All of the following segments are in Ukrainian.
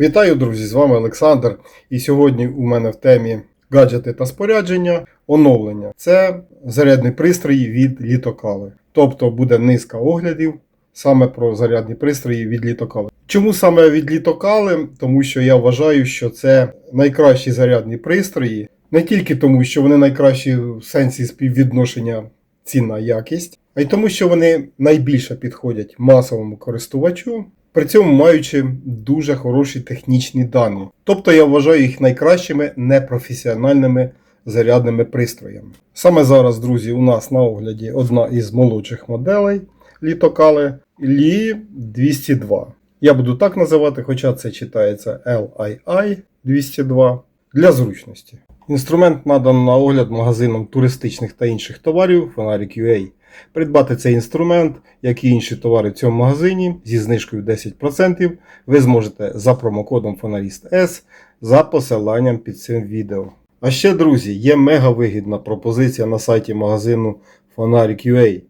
Вітаю, друзі! З вами Олександр. І сьогодні у мене в темі гаджети та спорядження оновлення. Це зарядні пристрої від літокали. Тобто буде низка оглядів саме про зарядні пристрої від літокали. Чому саме від літокали? Тому що я вважаю, що це найкращі зарядні пристрої, не тільки тому, що вони найкращі в сенсі співвідношення ціна якість, а й тому, що вони найбільше підходять масовому користувачу, при цьому маючи дуже хороші технічні дані. Тобто я вважаю їх найкращими непрофесіональними зарядними пристроями. Саме зараз, друзі, у нас на огляді одна із молодших моделей літокали Li 202. Я буду так називати, хоча це читається LII 202 для зручності. Інструмент надано на огляд магазином туристичних та інших товарів Фонарик.ua. Придбати цей інструмент, як і інші товари в цьому магазині зі знижкою 10% ви зможете за промокодом Фонаріст S за посиланням під цим відео. А ще, друзі, є мега вигідна пропозиція на сайті магазину Фонарик.ua.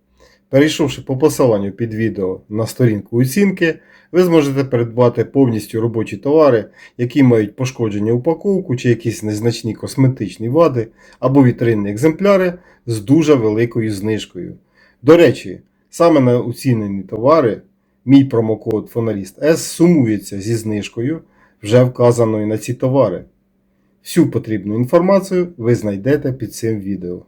Перейшовши по посиланню під відео на сторінку оцінки, ви зможете придбати повністю робочі товари, які мають пошкодження упаковку чи якісь незначні косметичні вади або вітринні екземпляри з дуже великою знижкою. До речі, саме на оцінені товари мій промокод Фоналіст S сумується зі знижкою, вже вказаною на ці товари. Всю потрібну інформацію ви знайдете під цим відео.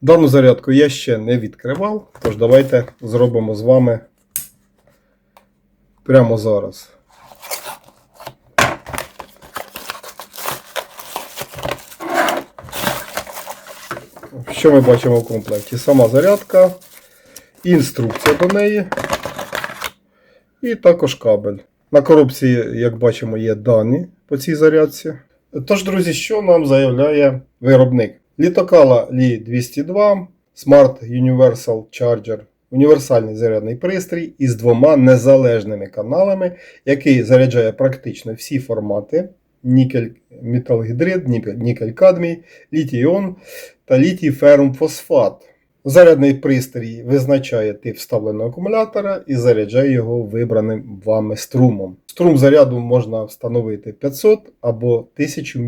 Дану зарядку я ще не відкривав, тож давайте зробимо з вами прямо зараз. Що ми бачимо в комплекті? Сама зарядка, інструкція до неї і також кабель. На коробці, як бачимо, є дані по цій зарядці. Тож, друзі, що нам заявляє виробник? Літокала Li 202 Smart Universal Charger. Універсальний зарядний пристрій із двома незалежними каналами, який заряджає практично всі формати: нікель металгідрид, нікель кадмій, літій-іон та літій ферум фосфат. Зарядний пристрій визначає тип вставленого акумулятора і заряджає його вибраним вами струмом. Струм заряду можна встановити 500 або 1000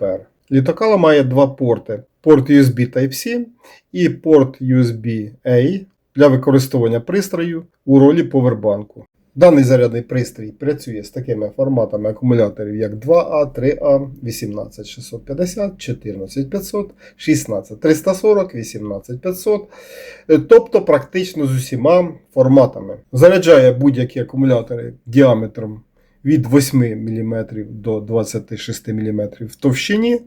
мА. Літокала має два порти: порт USB Type-C і порт USB-A для використовування пристрою у ролі повербанку. Даний зарядний пристрій працює з такими форматами акумуляторів, як 2А, 3А, 18650, 14500, 16340, 18500, тобто практично з усіма форматами. Заряджає будь-які акумулятори діаметром від 8 мм до 26 мм в товщині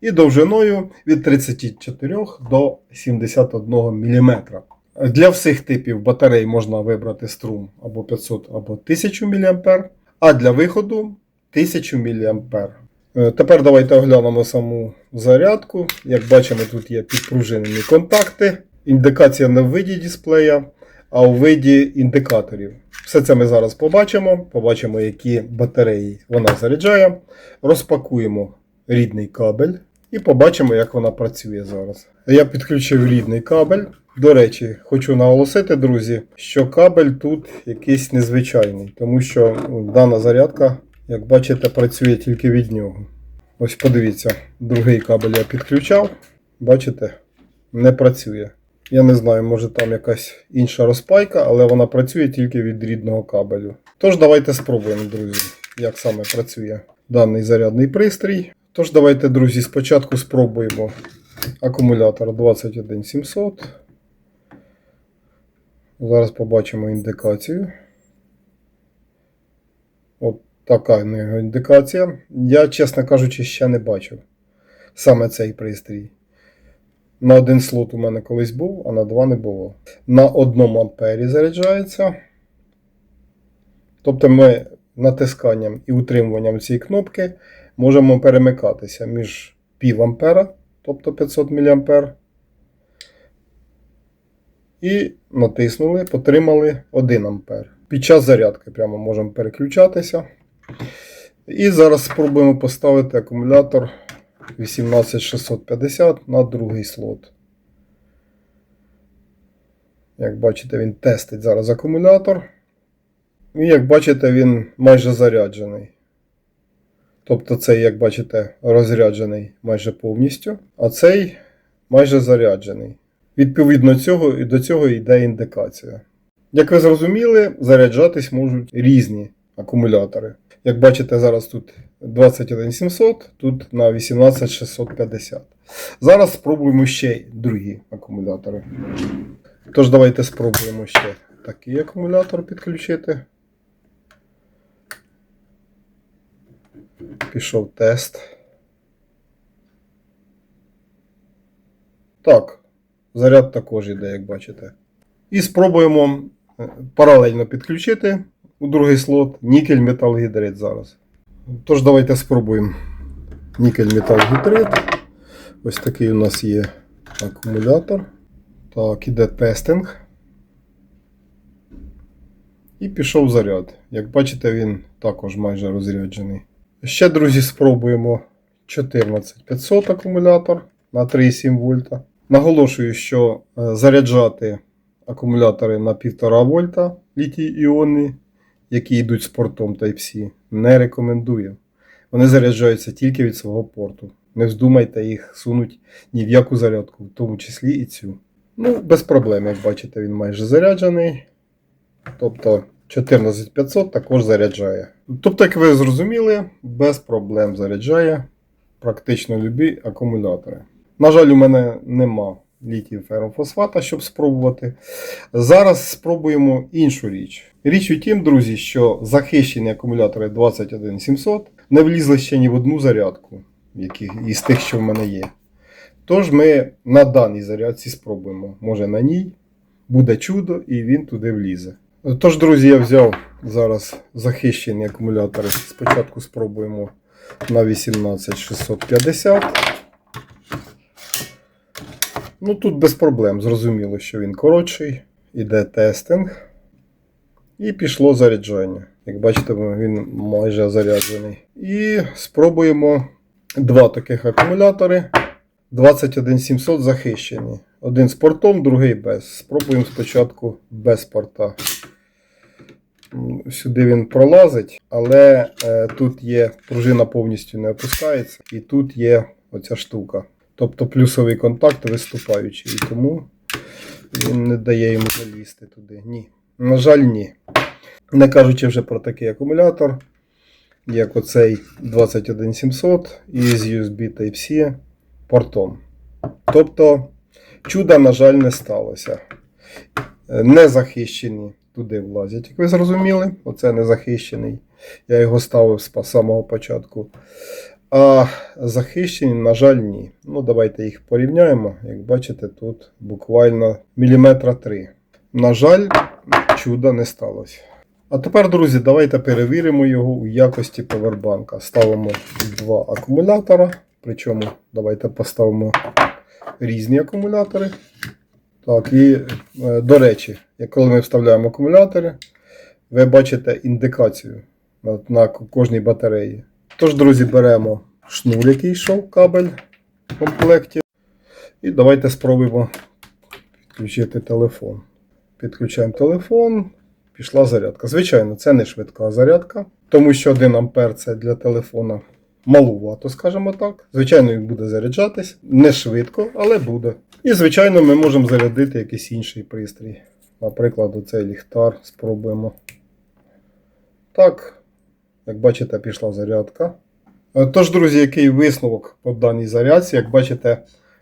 і довжиною від 34 до 71 мм. Для всіх типів батарей можна вибрати струм або 500 або 1000 мА, а для виходу 1000 мА. Е, Тепер давайте оглянемо саму зарядку. Як бачимо, тут є підпружинені контакти. Індикація не в виді дисплея, а у виді індикаторів. Все це ми зараз побачимо. Побачимо, які батареї вона заряджає. Розпакуємо рідний кабель і побачимо, як вона працює зараз. Я підключив рідний кабель. До речі, хочу наголосити, друзі, що кабель тут якийсь незвичайний, тому що ну, дана зарядка, як бачите, працює тільки від нього. Ось подивіться, другий кабель я підключав. Бачите, не працює. Я не знаю, може там якась інша розпайка, але вона працює тільки від рідного кабелю. Тож давайте спробуємо, друзі, як саме працює даний зарядний пристрій. Тож давайте, друзі, спочатку спробуємо акумулятор 21700. Зараз побачимо індикацію. От така в нього індикація. Я, чесно кажучи, ще не бачив саме цей пристрій. На один слот у мене колись був, а на два не було. На 1 ампері заряджається. Тобто ми натисканням і утримуванням цієї кнопки можемо перемикатися між пів ампера, тобто 500 мА, і натиснули, потримали 1 ампер. Під час зарядки прямо можемо переключатися. І зараз спробуємо поставити акумулятор 18650 на другий слот. Як бачите, він тестить зараз акумулятор. І як бачите, він майже заряджений. Тобто цей, як бачите, розряджений майже повністю, а цей майже заряджений. Відповідно цього і до цього йде індикація. Як ви зрозуміли, заряджатись можуть різні акумулятори. Як бачите, зараз тут 21700, тут на 18650. Зараз спробуємо ще другі акумулятори. Тож давайте спробуємо ще такий акумулятор підключити. Пішов тест. Так, заряд також іде, як бачите. І спробуємо е, паралельно підключити у другий слот нікель металгідрид зараз. Тож давайте спробуємо нікель металгідрид. Ось такий у нас є акумулятор. Так, іде тестинг. І пішов заряд. Як бачите, він також майже розряджений. Ще, друзі, спробуємо 14500 акумулятор на 3,7 вольта. Наголошую, що е, заряджати акумулятори на 1,5 вольта літій іонні, які йдуть з портом Type-C, не рекомендую. Вони заряджаються тільки від свого порту. Не вздумайте їх сунуть ні в яку зарядку, в тому числі і цю. Ну, без проблем, як бачите, він майже заряджений. Тобто 14500 також заряджає. Тобто, як ви зрозуміли, без проблем заряджає практично любі акумулятори. На жаль, у мене нема літій феррофосфата, щоб спробувати. Зараз спробуємо іншу річ. Річ у тім, друзі, що захищені акумулятори 21700 не влізли ще ні в одну зарядку, яких, із тих, що в мене є. Тож ми на даній зарядці спробуємо. Може на ній буде чудо і він туди влізе. Тож, друзі, я взяв зараз захищені акумулятори. Спочатку спробуємо на 18650. Ну тут без проблем. Зрозуміло, що він коротший. Іде тестинг. І пішло заряджання. Як бачите, він майже заряджений. І спробуємо два таких акумулятори. 21700 захищені. Один з портом, другий без. Спробуємо спочатку без порта. Сюди він пролазить, але е, тут є пружина повністю не опускається, і тут є оця штука. Тобто плюсовий контакт виступаючий. І тому він не дає йому залізти туди. Ні. На жаль, ні. Не кажучи вже про такий акумулятор, як оцей 21700 із USB Type-C портом. Тобто, чуда, на жаль, не сталося. Е, Не захищені туди влазять. Як ви зрозуміли, оце не захищений. Я його ставив з самого початку. А захищені, на жаль, ні. Ну, давайте їх порівняємо. Як бачите, тут буквально міліметра 3. На жаль, чуда не сталося. А тепер, друзі, давайте перевіримо його у якості повербанка. Ставимо два акумулятора. Причому давайте поставимо різні акумулятори. Так, і е, до речі, коли ми вставляємо акумулятори, ви бачите індикацію на, на кожній батареї. Тож, друзі, беремо шнур, який йшов кабель в комплекті. І давайте спробуємо підключити телефон. Підключаємо телефон, пішла зарядка. Звичайно, це не швидка зарядка, тому що 1 ампер це для телефона малувато, скажімо так. Звичайно, він буде заряджатись. Не швидко, але буде. І, звичайно, ми можемо зарядити якийсь інший пристрій. Наприклад, оцей ліхтар спробуємо. Так, як бачите, пішла зарядка. Е, Тож, друзі, який висновок по даній зарядці? Як бачите,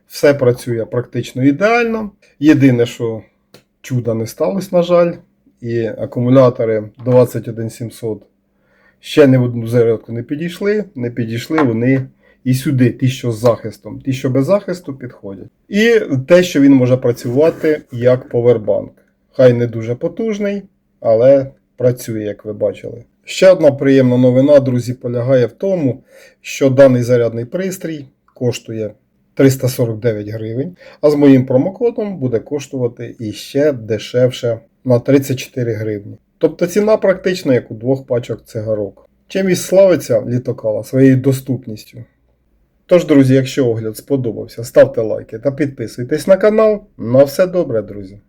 все працює практично ідеально. Єдине, що чуда не сталося, на жаль. І акумулятори 21700 ще не в одну зарядку не підійшли. Не підійшли вони і сюди, ті, що з захистом, ті, що без захисту, підходять. І те, що він може працювати як повербанк. Хай не дуже потужний, але працює, як ви бачили. Ще одна приємна новина, друзі, полягає в тому, що даний зарядний пристрій коштує 349 гривень, а з моїм промокодом буде коштувати іще дешевше на 34 гривні. Тобто ціна практично як у двох пачок цигарок. Чим і славиться літокала своєю доступністю. Тож, друзі, якщо огляд сподобався, ставте лайки та підписуйтесь на канал. На все добре, друзі!